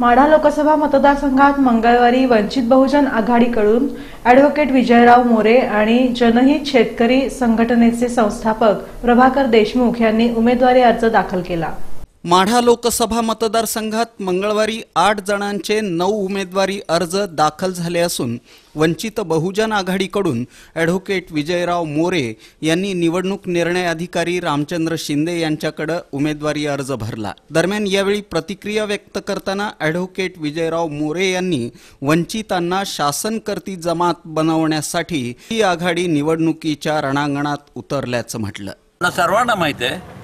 माढा लोकसभा मतदारसंघात मंगळवारी वंचित बहुजन आघाडीकडून अॅडव्होकेट विजयराव मोरे आणि जनहित शेतकरी संघटनेचे संस्थापक प्रभाकर देशमुख यांनी उमेदवारी अर्ज दाखल केला. माढा लोकसभा मतदारसंघात मंगळवारी आठ जणांचे नऊ उमेदवारी अर्ज दाखल झाले असून वंचित बहुजन आघाडीकडून ॲडव्होकेट विजयराव मोरे यांनी निवडणूक निर्णय अधिकारी रामचंद्र शिंदे यांच्याकडे उमेदवारी अर्ज भरला. दरम्यान यावेळी प्रतिक्रिया व्यक्त करताना ॲडव्होकेट विजयराव मोरे यांनी वंचितांना शासनकर्ती जमात बनवण्यासाठी ही आघाडी निवडणुकीच्या रणांगणात उतरल्याचं म्हटलं. सर्वांना माहिती आहे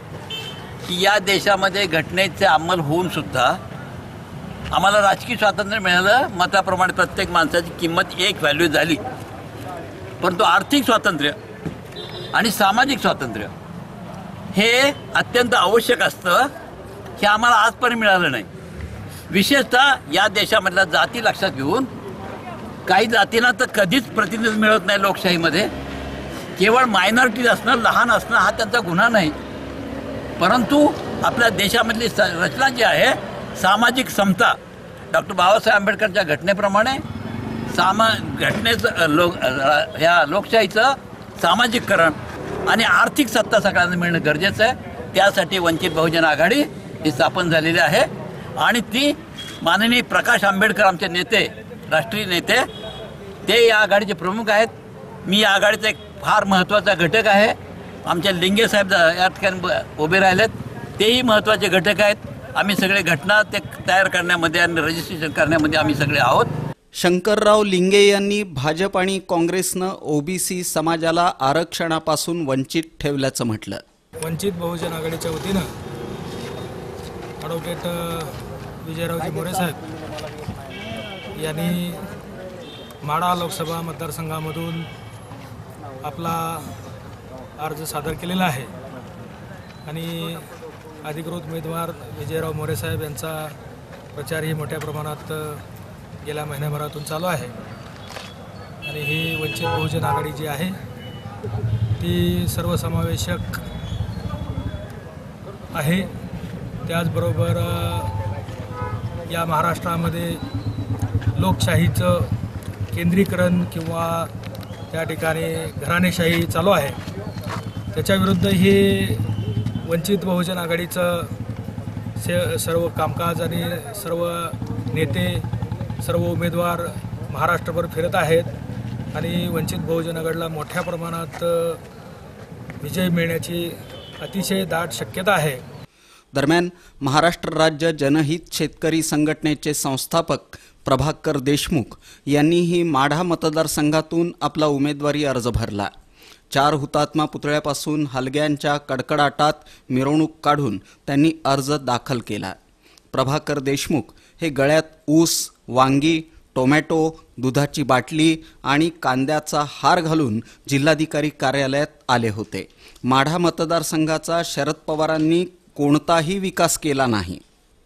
की या देशामध्ये घटनेचे अंमल होऊन सुद्धा आम्हाला राजकीय स्वातंत्र्य मिळालं. मताप्रमाणे प्रत्येक माणसाची किंमत एक व्हॅल्यू झाली. परंतु आर्थिक स्वातंत्र्य आणि सामाजिक स्वातंत्र्य हे अत्यंत आवश्यक असतं. हे आम्हाला आजपर्यंत मिळालं नाही. विशेषतः या देशामधल्या जाती लक्षात घेऊन. काही जातींना तर कधीच प्रतिनिधित्व मिळत नाही लोकशाहीमध्ये. केवळ मायनॉरिटीज असणं लहान असणं हा त्यांचा गुन्हा नाही. परंतु आपल्या देशामधली स रचना जी आहे सामाजिक समता डॉक्टर बाबासाहेब आंबेडकरच्या घटनेप्रमाणे सामा घटनेचं लोक ह्या लोकशाहीचं सामाजिककरण आणि आर्थिक सत्ता सगळ्यांना मिळणं गरजेचं आहे. त्यासाठी वंचित बहुजन आघाडी ही स्थापन झालेली आहे. आणि ती माननीय प्रकाश आंबेडकर आमचे नेते राष्ट्रीय नेते ते या आघाडीचे प्रमुख आहेत. मी या आघाडीचा एक फार महत्त्वाचा घटक आहे. आमचे लिंगे साहेब या ठिकाणी उभे राहिलेत. तेही महत्त्वाचे घटक आहेत. आम्ही सगळे घटना ते तयार करण्यामध्ये आणि रजिस्ट्रेशन करण्यामध्ये आम्ही सगळे आहोत. शंकरराव लिंगे यांनी भाजप आणि काँग्रेसनं ओबीसी समाजाला आरक्षणापासून वंचित ठेवल्याचं म्हटलं. वंचित बहुजन आघाडीच्या वतीनं ॲडव्होकेट विजयरावजी मोरे साहेब यांनी माढा लोकसभा मतदारसंघामधून आपला अर्ज सादर केलेला आहे. आणि अधिकृत उमेदवार विजयराव मोरेसाहेब यांचा प्रचारही मोठ्या प्रमाणात गेल्या महिन्याभरातून चालू आहे. आणि ही वंचित बहुजन आघाडी जी आहे ती सर्वसमावेशक आहे. त्याचबरोबर या महाराष्ट्रामध्ये लोकशाहीचं केंद्रीकरण किंवा त्या ठिकाणी घराणेशाही चालू आहे. त्याच्याविरुद्ध हे वंचित बहुजन आघाडीचं से सर्व कामकाज आणि सर्व नेते सर्व उमेदवार महाराष्ट्रभर फिरत आहेत आणि वंचित बहुजन आघाडीला मोठ्या प्रमाणात विजय मिळण्याची अतिशय दाट शक्यता आहे. दरम्यान महाराष्ट्र राज्य जनहित शेतकरी संघटनेचे संस्थापक प्रभाकर देशमुख यांनीही माढा मतदारसंघातून आपला उमेदवारी अर्ज भरला. चार हुतात्मा पुतळ्यापासून हलग्यांच्या कडकडाटात मिरवणूक काढून त्यांनी अर्ज दाखल केला. प्रभाकर देशमुख हे गळ्यात ऊस वांगी टोमॅटो दुधाची बाटली आणि कांद्याचा हार घालून जिल्हाधिकारी कार्यालयात आले होते. माढा मतदारसंघाचा शरद पवारांनी कोणताही विकास केला नाही.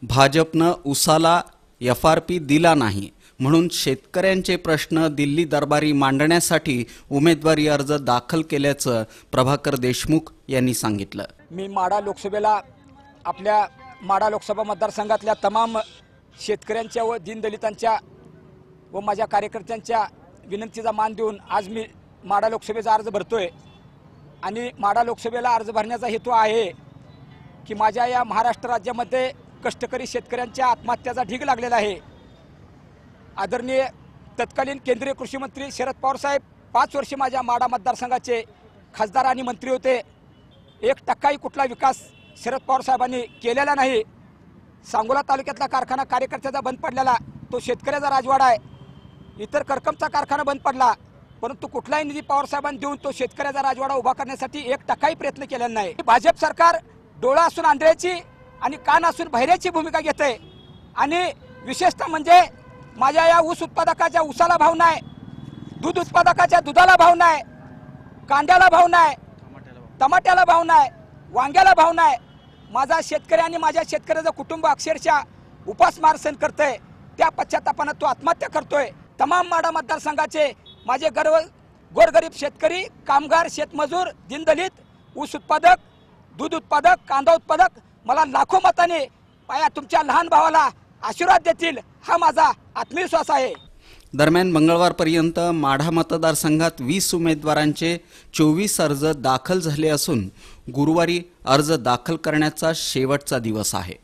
भाजपनं उसाला एफ आर पी दिला नाही. म्हणून शेतकऱ्यांचे प्रश्न दिल्ली दरबारी मांडण्यासाठी उमेदवारी अर्ज दाखल केल्याचं प्रभाकर देशमुख यांनी सांगितलं. मी माडा लोकसभेला आपल्या माडा लोकसभा मतदारसंघातल्या तमाम शेतकऱ्यांच्या व दीनदलितांच्या व माझ्या कार्यकर्त्यांच्या विनंतीचा मान देऊन आज मी माडा लोकसभेचा अर्ज भरतोय. आणि माडा लोकसभेला अर्ज भरण्याचा हेतू आहे की माझ्या या महाराष्ट्र राज्यामध्ये कष्टकरी शेतकऱ्यांच्या आत्महत्याचा ढीग लागलेला आहे. आदरणीय तत्कालीन केंद्रीय कृषी मंत्री शरद पवार साहेब पाच वर्षे माझ्या माडा मतदारसंघाचे खासदार आणि मंत्री होते. एक टक्काही कुठला विकास शरद पवार साहेबांनी केलेला नाही. सांगोला तालुक्यातला कारखाना कार्यकर्त्याचा बंद पडलेला तो शेतकऱ्याचा राजवाडा आहे. इतर करकमचा कारखाना बंद पडला परंतु कुठलाही निधी पवारसाहेबांनी देऊन तो शेतकऱ्याचा राजवाडा उभा करण्यासाठी एक टक्काही प्रयत्न केलेला नाही. भाजप सरकार डोळा असून आंधळ्याची आणि कान असून बहिऱ्याची भूमिका घेते. आणि विशेषतः म्हणजे माझ्या या ऊस उत्पादकाच्या ऊसाला भाव नाही. दूध उत्पादकाच्या दुधाला भाव नाही. कांद्याला भाव नाही. टमाट्याला भाव नाही. वांग्याला भाव नाही. माझा शेतकरी आणि माझ्या शेतकऱ्याचं कुटुंब अक्षरशः उपासमार सण करतंय. त्या पश्चातापानं तो आत्महत्या करतोय. तमाम माडा मतदारसंघाचे माझे गर्व गोरगरीब शेतकरी कामगार शेतमजूर दीनदलित ऊस उत्पादक दूध उत्पादक कांदा उत्पादक मला लाखो मताने पाया तुमच्या लहान भावाला आशीर्वाद देतील हा माझा आत्मविश्वास आहे. दरम्यान मंगळवारपर्यंत माढा मतदारसंघात वीस उमेदवारांचे चोवीस अर्ज दाखल झाले असून गुरुवारी अर्ज दाखल करण्याचा शेवटचा दिवस आहे.